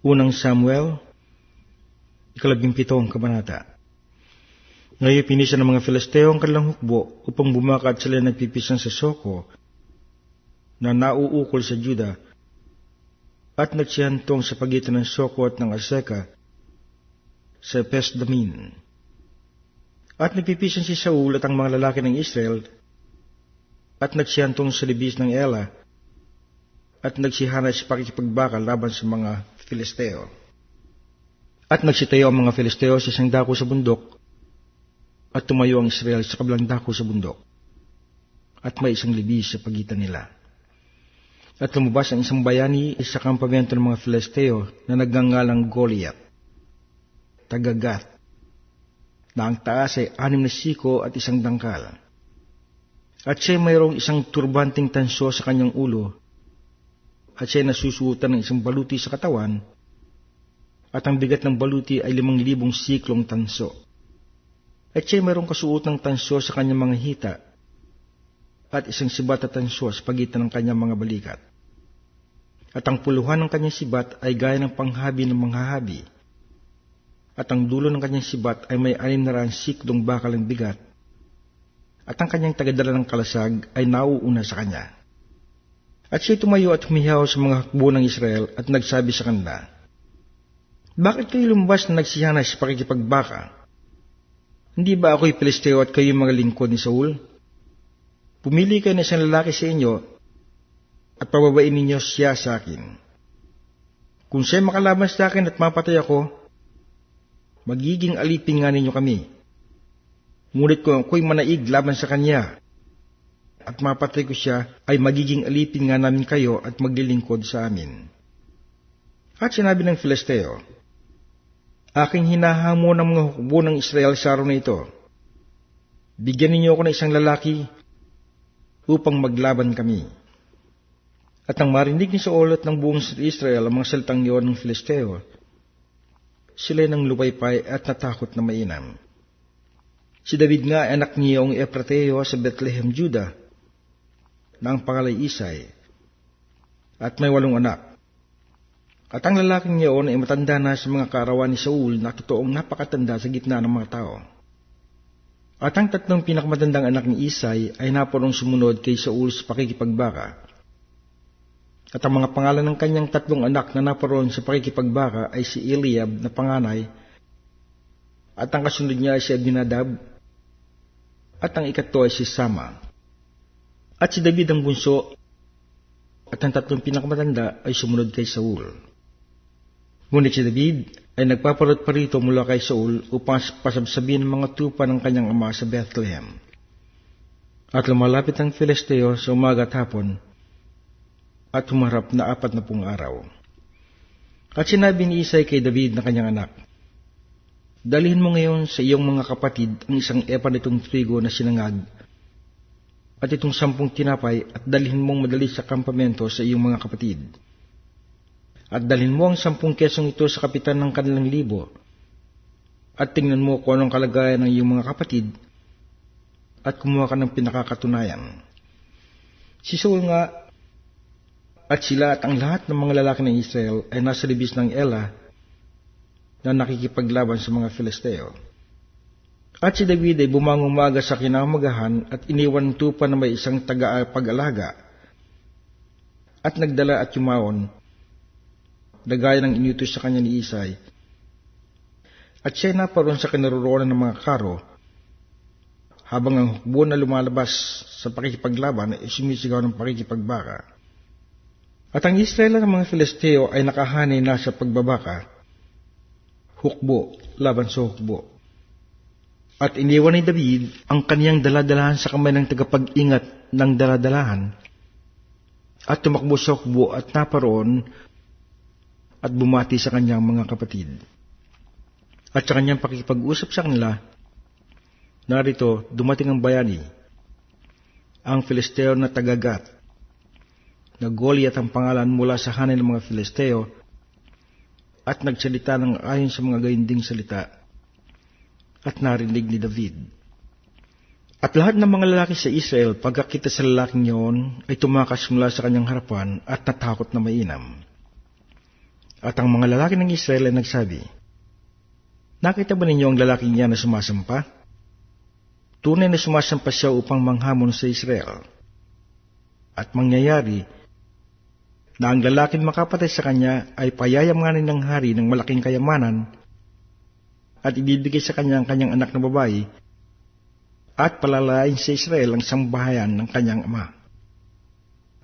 Unang Samuel, ikalabing pitong kabanata. Ngayon pinisa ng mga Filisteo ang kanilang hukbo upang bumakat sila nagpipisan sa Soko na nauukol sa Juda at nagsihantong sa pagitan ng Soko at ng Aseka sa Pesdamin. At nagpipisan si Saul at ang mga lalaki ng Israel at nagsihantong sa libis ng Ela at nagsihanay sa pakikipagbakal laban sa mga Filisteo. At nagsitayo ang mga Filisteo sa isang dako sa bundok at tumayo ang Israel sa kabilang dako sa bundok at may isang libis sa pagitan nila. At lumabas ang isang bayani sa kampamento ng mga Filisteo na nagngangalang Goliath, tagagat, na ang taas ay anim na siko at isang dangkal. At siya mayroong isang turbanting tansyo sa kanyang ulo at siya nasusuotan ng isang baluti sa katawan at ang bigat ng baluti ay limang libong siklong tanso. At siya mayroong kasuot ng tansyo sa kanyang mga hita at isang sibat at tansyo sa pagitan ng kanyang mga balikat. At ang puluhan ng kanyang sibat ay gaya ng panghabi ng mga habi. At ang dulo ng kanyang sibat ay may anim na raan siklong bakal ng bigat. At ang kanyang tagadala ng kalasag ay nauuna sa kanya. At siya tumayo at humihaw sa mga hakbo ng Israel at nagsabi sa kanila, Bakit kayo lumabas na nagsihanay sa pakikipagbaka? Hindi ba ako'y Pilisteo at kayo mga lingkod ni Saul? Pumili kayo ng isang lalaki sa inyo at pababain ninyo siya sa akin. Kung siya makalaban sa akin at mapatay ako, magiging alipin nga ninyo kami. Ngunit kung ako'y manaig laban sa kanya at mapatay ko siya, ay magiging alipin nga namin kayo at maglilingkod sa amin. At sinabi ng Filisteo, Aking hinahamo ng mga hukbo ng Israel sa araw na ito. Bigyan ninyo ako ng isang lalaki upang maglaban kami. At nang marinig ni Saul at ng buong Israel ang mga salitang iyon ng Filisteo, sila nang lupaypay at natakot na mainam. Si David nga anak niyong Efrateo sa Bethlehem, Juda, na ang pangalay Isay, at may walong anak. At ang lalaking niyon ay matanda na sa mga kaarawan ni Saul na totoong napakatanda sa gitna ng mga tao. At ang tatlong pinakamatandang anak ni Isay ay naporong sumunod kay Saul sa pakikipagbaka. At ang mga pangalan ng kanyang tatlong anak na naparoon sa pakikipagbaka ay si Eliab na panganay, at ang kasunod niya ay si Abinadab, at ang ikatlo ay si Sama. At si David ang bunso, at ang tatlong pinakamatanda ay sumunod kay Saul. Ngunit si David ay nagpaparot pa rito mula kay Saul upang pasabsabihin ang mga tupa ng kanyang ama sa Bethlehem. At lumalapit ang Filisteo sa umaga at hapon at humarap na apat na pung araw. At sinabi ni Isay kay David na kanyang anak, Dalhin mo ngayon sa iyong mga kapatid ang isang epa nitong trigo na sinangag at itong sampung tinapay at dalhin mong madali sa kampamento sa iyong mga kapatid. At dalhin mo ang sampung kesong ito sa kapitan ng kanilang libo at tingnan mo kung anong kalagayan ng iyong mga kapatid at kumuha ka ng pinakakatunayan. Si Saul nga at sila at ang lahat ng mga lalaki ng Israel ay nasa libis ng Ela na nakikipaglaban sa mga Filisteo. At si David ay bumangong maga sa kinamagahan at iniwan tupa na may isang taga-pag-alaga at nagdala at yumaon na gaya ng inutos sa kanya ni Isay. At siya naparoon sa kinaroroonan ng mga karo habang ang hukbo na lumalabas sa pakikipaglaban ay sumisigaw ng pakikipagbaka. At ang Israel ng mga Filisteo ay nakahanay na sa pagbabaka, hukbo laban sa hukbo. At iniwan ni David ang kaniyang daladalahan sa kamay ng tagapag-ingat ng daladalahan at tumakbo sa hukbo at naparoon at bumati sa kanyang mga kapatid. At sa kanyang pakipag-usap sa kanila, narito dumating ang bayani, ang Filisteo na tagagat, na Goliath ang pangalan mula sa hanay ng mga Filisteo, at nagsalita ng ayon sa mga gayunding salita, at narinig ni David. At lahat ng mga lalaki sa Israel, pagkakita sa lalaking yun, ay tumakas mula sa kanyang harapan at natakot na mainam. At ang mga lalaki ng Israel ay nagsabi, Nakita ba ninyo ang lalaking niya na sumasampa? Tunay na sumasampa siya upang manghamon sa Israel. At mangyayari na ang lalaking makapatay sa kanya ay payayamanin ng hari ng malaking kayamanan at ibibigay sa kanya ang kanyang anak na babae at palalain sa Israel ang sambahayan ng kanyang ama.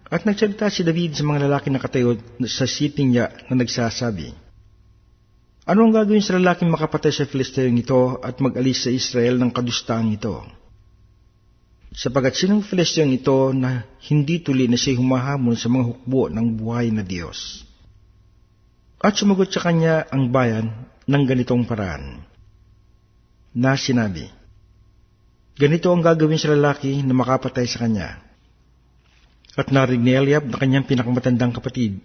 At nagsalita si David sa mga lalaki na katayo sa sitting niya na nagsasabi, Ano ang gagawin sa lalaking makapatay sa Filisteyong ito at mag-alis sa Israel ng kadustaang ito? Sapagat sinong Filisteyong ito na hindi tuli na siya humahamon sa mga hukbo ng buhay na Diyos? At sumagot sa kanya ang bayan ng ganitong paraan, na sinabi, Ganito ang gagawin sa lalaki na makapatay sa kanya at narinig ni Eliab na kanyang pinakamatandang kapatid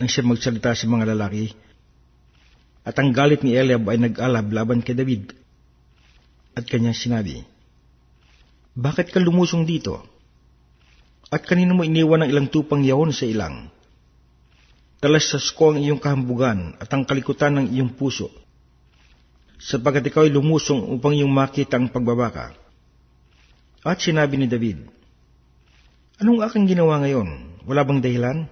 nang siya magsalita sa mga lalaki. At ang galit ni Eliab ay nag-alab laban kay David. At kanyang sinabi, Bakit ka lumusong dito? At kanino mo iniwan ang ilang tupang yawon sa ilang? Talasas ko ang iyong kahambugan at ang kalikutan ng iyong puso, sapagat ikaw ay lumusong upang iyong makita ang pagbabaka. At sinabi ni David, Anong aking ginawa ngayon? Wala bang dahilan?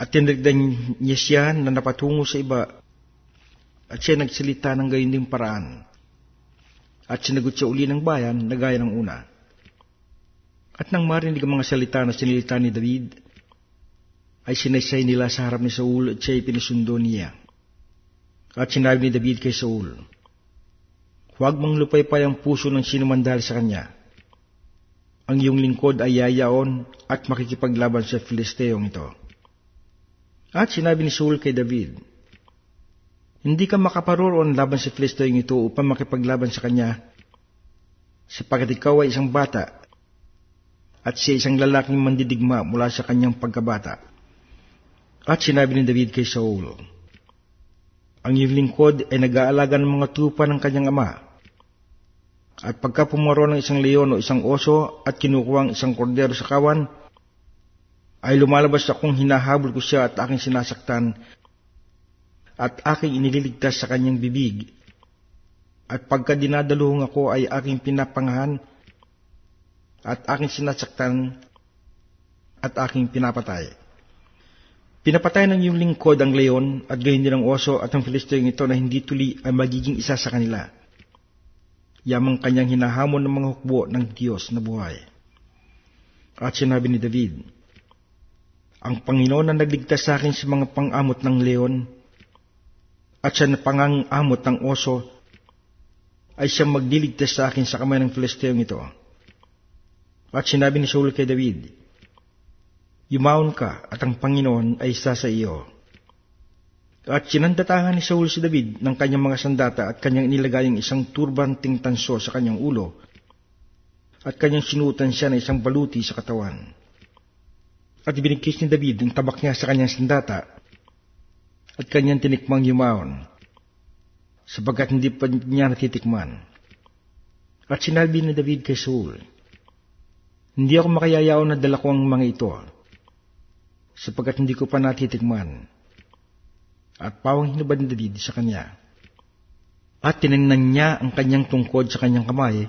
At tinagdan niya siya na napatungo sa iba at siya nagsalita ng gayon ding paraan. At sinagot siya uli ng bayan na gaya ng una. At nang marinig ang mga salita na sinilita ni David, ay sinaysay nila sa harap ni Saul at siya'y pinasundo niya. At sinabi ni David kay Saul, Huwag mang lupay-pay ang puso ng sinuman dahil sa kanya ang iyong lingkod ay yayaon at makikipaglaban sa Filisteyong ito. At sinabi ni Saul kay David, Hindi ka makaparoon laban sa Filisteyong ito upang makipaglaban sa kanya, sapagat ikaw ay isang bata, at siya isang lalaking mandidigma mula sa kanyang pagkabata. At sinabi ni David kay Saul, Ang iyong lingkod ay nag-aalaga ng mga tupa ng kanyang ama, at pagka pumaro ng isang leon o isang oso at kinukuha ang isang kordero sa kawan, ay lumalabas akong hinahabol ko siya at aking sinasaktan at aking inililigtas sa kanyang bibig. At pagka dinadaluhong ako ay aking pinapangahan at aking sinasaktan at aking pinapatay. Pinapatay ng iyong lingkod ang leon at gayon din ang oso at ang Filisteyong ito na hindi tuli ay magiging isa sa kanila yamang kanyang hinahamon ng mga hukbo ng Diyos na buhay. At sinabi ni David, Ang Panginoon na nagligtas sa akin sa mga pangamot ng leon, at siya na pangangamot ng oso, ay siyang magliligtas sa akin sa kamay ng Filisteyong ito. At sinabi ni Saul kay David, Yumaon ka at ang Panginoon ay isa sa iyo. At sinandatahan ni Saul si David ng kanyang mga sandata at kanyang nilagay ang isang turbanting tanso sa kanyang ulo at kanyang sinutan siya ng isang baluti sa katawan. At ibinigkis ni David ang tabak niya sa kanyang sandata at kanyang tinikmang yumaon sapagkat hindi pa niya natitikman. At sinabi ni David kay Saul, Hindi ako makayayaw na dala ko ang mga ito sapagkat hindi ko pa natitikman at pawang hinubad ni David sa kanya. At tinignan niya ang kanyang tungkod sa kanyang kamay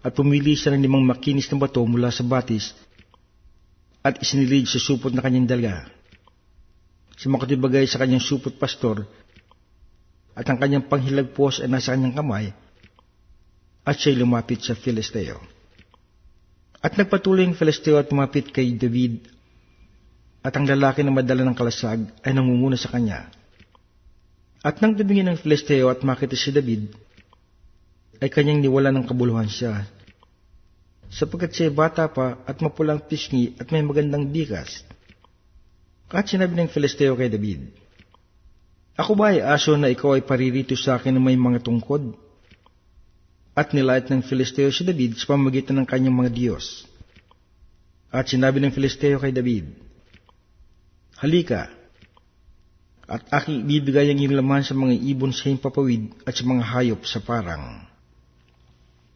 at pumili siya ng limang makinis na bato mula sa batis at isinilid sa supot na kanyang dalaga. Sumakatibagay sa kanyang supot pastor at ang kanyang panghilagpos ay nasa kanyang kamay at siya'y lumapit sa Filisteo. At nagpatuloy ang Filisteo at lumapit kay David at ang lalaki na madala ng kalasag ay nangunguna sa kanya. At nang tumingin ng Filisteo at makita si David, ay kanyang niwala ng kabuluhan siya. Sapagkat siya bata pa at mapulang pisngi at may magandang bikas. At sinabi ng Filisteo kay David, Ako ba ay aso na ikaw ay paririto sa akin na may mga tungkod? At nilait ng Filisteo si David sa pamagitan ng kanyang mga Diyos. At sinabi ng Filisteo kay David, Halika, at aking ibibigay ang iyong laman sa mga ibon sa himpapawid at sa mga hayop sa parang.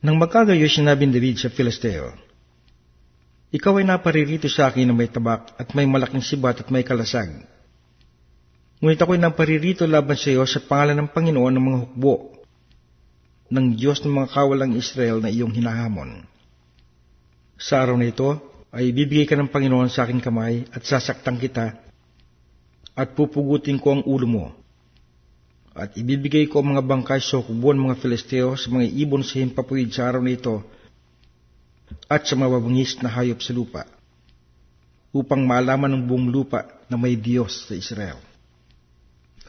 Nang magkagayo sinabi ni David sa Filisteo, Ikaw ay naparirito sa akin na may tabak at may malaking sibat at may kalasag. Ngunit ako'y naparirito laban sa iyo sa pangalan ng Panginoon ng mga hukbo, ng Diyos ng mga kawalang Israel na iyong hinahamon. Sa araw na ito, ay ibibigay ka ng Panginoon sa aking kamay at sasaktang kita at pupugutin ko ang ulo mo. At ibibigay ko ang mga bangkay sa kubuan mga Filisteo sa mga ibon sa himpapuid sa araw na ito at sa mababangis na hayop sa lupa upang maalaman ng buong lupa na may Diyos sa Israel.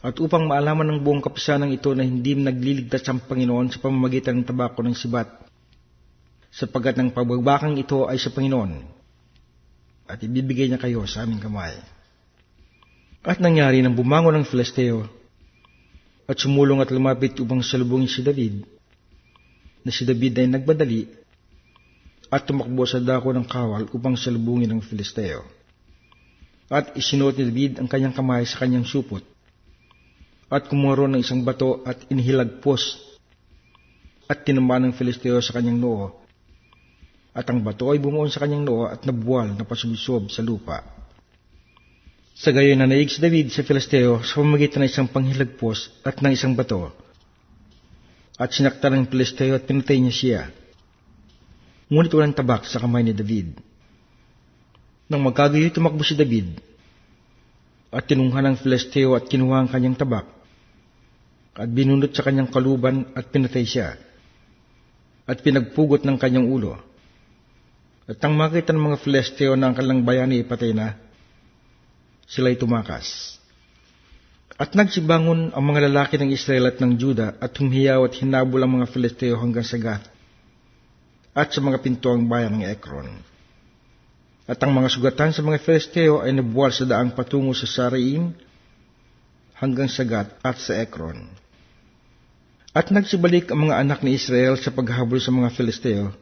At upang maalaman ng buong kapisanang ito na hindi nagliligtas ang Panginoon sa pamamagitan ng tabako ng sibat, sapagkat ng pagbabakang ito ay sa Panginoon, at ibibigay niya kayo sa aming kamay. At nangyari nang bumangon ang Filisteo, at sumulong at lumapit upang salubungin si David, na si David ay nagbadali at tumakbo sa dako ng kawal upang salubungin ang Filisteo. At isinuot ni David ang kanyang kamay sa kanyang supot, at kumuha ng isang bato at inihilagpos at tinamba ng Filisteo sa kanyang noo at ang bato ay bumuon sa kanyang noo at nabuwal na pasubisob sa lupa. Sa gayon na naig si David sa Filisteo sa pamagitan ng isang panghilagpos at ng isang bato. At sinakta ng Filisteo at pinatay niya siya. Ngunit walang tabak sa kamay ni David. Nang magkagayoy tumakbo si David, at tinunghan ng Filisteo at kinuha ang kanyang tabak, at binunot sa kanyang kaluban at pinatay siya, at pinagpugot ng kanyang ulo. At ang makita ng mga Filisteo na ang kalang bayani ipatay na, sila'y tumakas. At nagsibangon ang mga lalaki ng Israel at ng Juda at humiyaw at hinabol ang mga Filisteo hanggang sa Gath at sa mga pintuang bayan ng Ekron. At ang mga sugatan sa mga Filisteo ay nabuwal sa daang patungo sa Saraim hanggang sa Gath at sa Ekron. At nagsibalik ang mga anak ni Israel sa paghabol sa mga Filisteo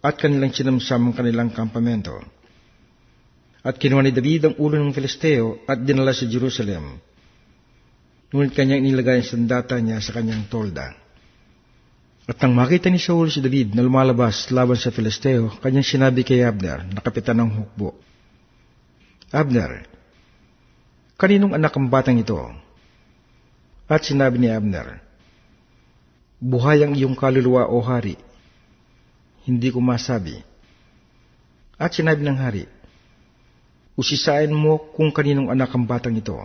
at kanilang sinamsam ang kanilang kampamento. At kinuha ni David ang ulo ng Filisteo at dinala sa Jerusalem. Ngunit kanyang inilagay ang sandata niya sa kanyang tolda. At nang makita ni Saul si David na lumalabas laban sa Filisteo, kanyang sinabi kay Abner na kapitan ng hukbo, Abner, kaninong anak ang batang ito? At sinabi ni Abner, Buhay ang iyong kaluluwa o hari. Hindi ko masabi. At sinabi ng hari, Usisain mo kung kaninong anak ang batang ito.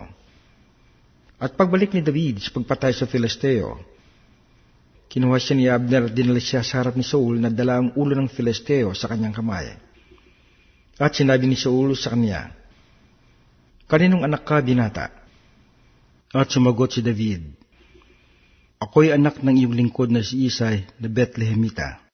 At pagbalik ni David sa pagpatay sa Filisteo, Kinuha siya ni Abner at dinala siya sa harap ni Saul na dala ang ulo ng Filisteo sa kanyang kamay. At sinabi ni Saul sa kanya, Kaninong anak ka, binata? At sumagot si David, Ako'y anak ng iyong lingkod na si Isay na Bethlehemita.